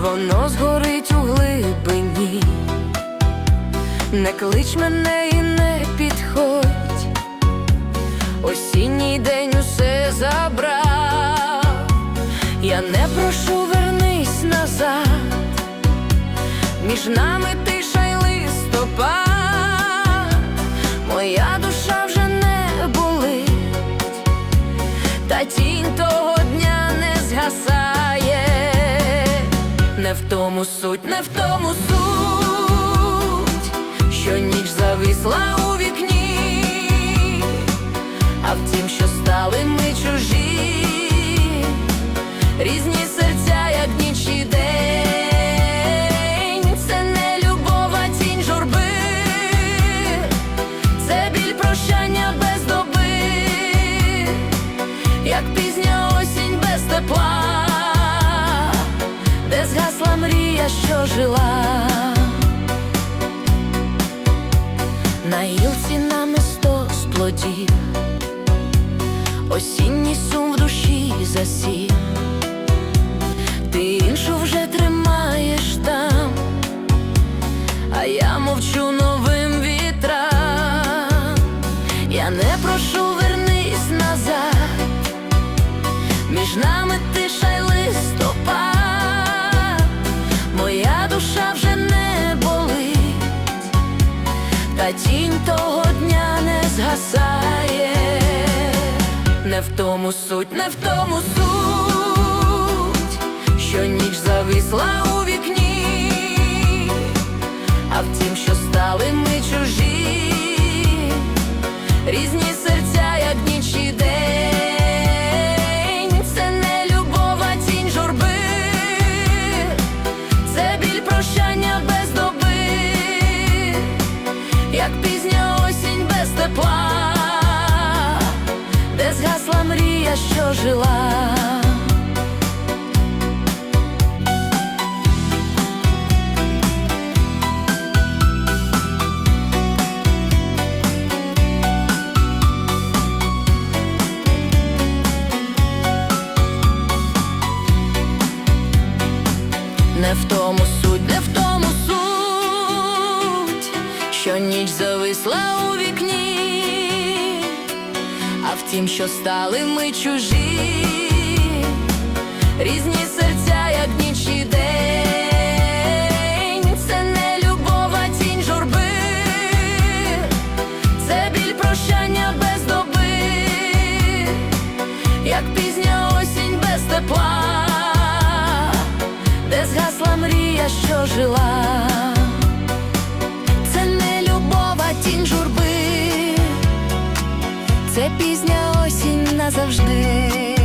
воно згорить у глибині, не клич мене і не підходь, осінній день усе забрав, я не прошу, вернись назад, між нами тиша й листопад, моя душа вже не болить. Та тінь того тому суть, не в тому суть, що ніч зависла у вікні, а в тім, що стали ми чужі, різні що жила, на гілці намисто з плодів, осінній сум в душі засів, ти іншу вже тримаєш там, а я мовчу новим вітрам, я не прошу вернись назад. Між нами тиша тінь того дня не згасає, не в тому суть, не в тому суть, що ніч зависла у вікні, а в тім, що стали ми чужі, різні серця, як ніч і день, це не любов, а тінь журби, це біль прощання без що жила. Не в тому суть, не в тому суть, що ніч зависла у вікні, а в тім, що стали ми чужі, різні серця, як ніч і день, це не любов, а тінь журби, це біль прощання без доби, як пізня осінь без тепла. Де згасла мрія, що жила, осінь назавжди.